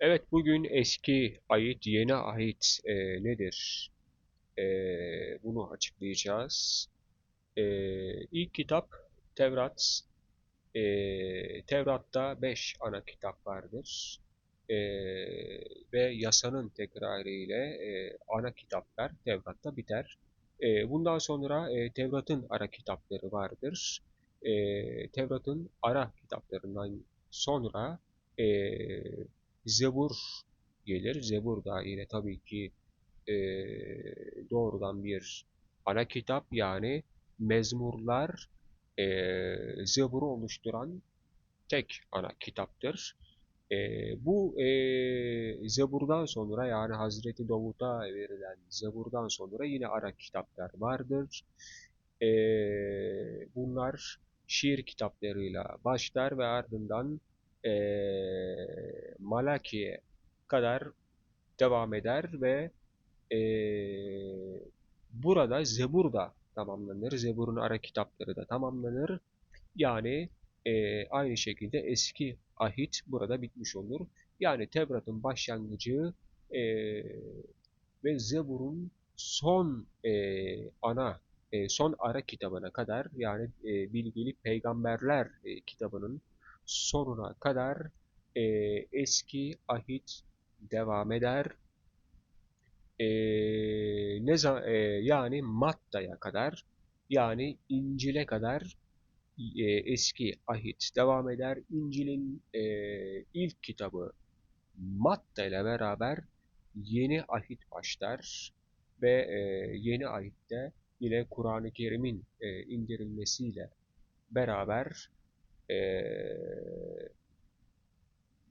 Evet, bugün eski ayet, yeni ayet e, nedir? E, bunu açıklayacağız. E, ilk kitap Tevrat. E, Tevrat'ta beş ana kitap vardır. E, ve yasanın tekrarı ile e, ana kitaplar Tevrat'ta biter. E, bundan sonra e, Tevrat'ın ara kitapları vardır. E, Tevrat'ın ara kitaplarından sonra e, Zebur gelir. Zebur da yine tabii ki e, doğrudan bir ana kitap yani mezmurlar e, Zebur'u oluşturan tek ana kitaptır. E, bu e, Zebur'dan sonra yani Hazreti Davut'a verilen Zebur'dan sonra yine ara kitaplar vardır. E, bunlar şiir kitaplarıyla başlar ve ardından e, Malaki'ye kadar devam eder ve e, burada Zebur da tamamlanır. Zebur'un ara kitapları da tamamlanır. Yani e, aynı şekilde eski ahit burada bitmiş olur. Yani Tevrat'ın başlangıcı e, ve Zebur'un son e, ana e, son ara kitabına kadar yani e, bilgili peygamberler e, kitabının sonuna kadar e, eski ahit devam eder. E, ne zaman e, yani Matta'ya kadar yani İncil'e kadar e, eski ahit devam eder. İncil'in e, ilk kitabı Matta ile beraber yeni ahit başlar ve e, yeni ahitte yine Kur'an-ı Kerim'in e, indirilmesiyle beraber e,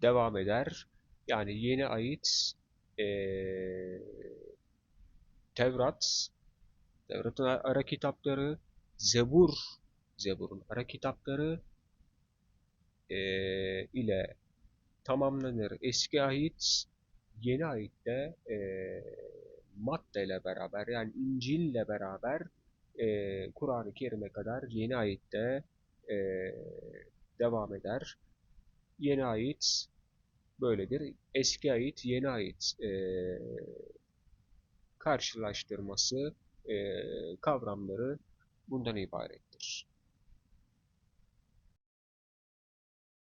devam eder. Yani yeni ayet e, Tevrat, Tevrat'ın ara kitapları, Zebur, Zebur'un ara kitapları e, ile tamamlanır. Eski ayet, yeni ayette e, Matta ile beraber yani İncil ile beraber e, Kur'an-ı Kerim'e kadar yeni ayette e, devam eder. Yeni ayet böyledir. Eski ait, yeni ait e, karşılaştırması, e, kavramları bundan ibarettir.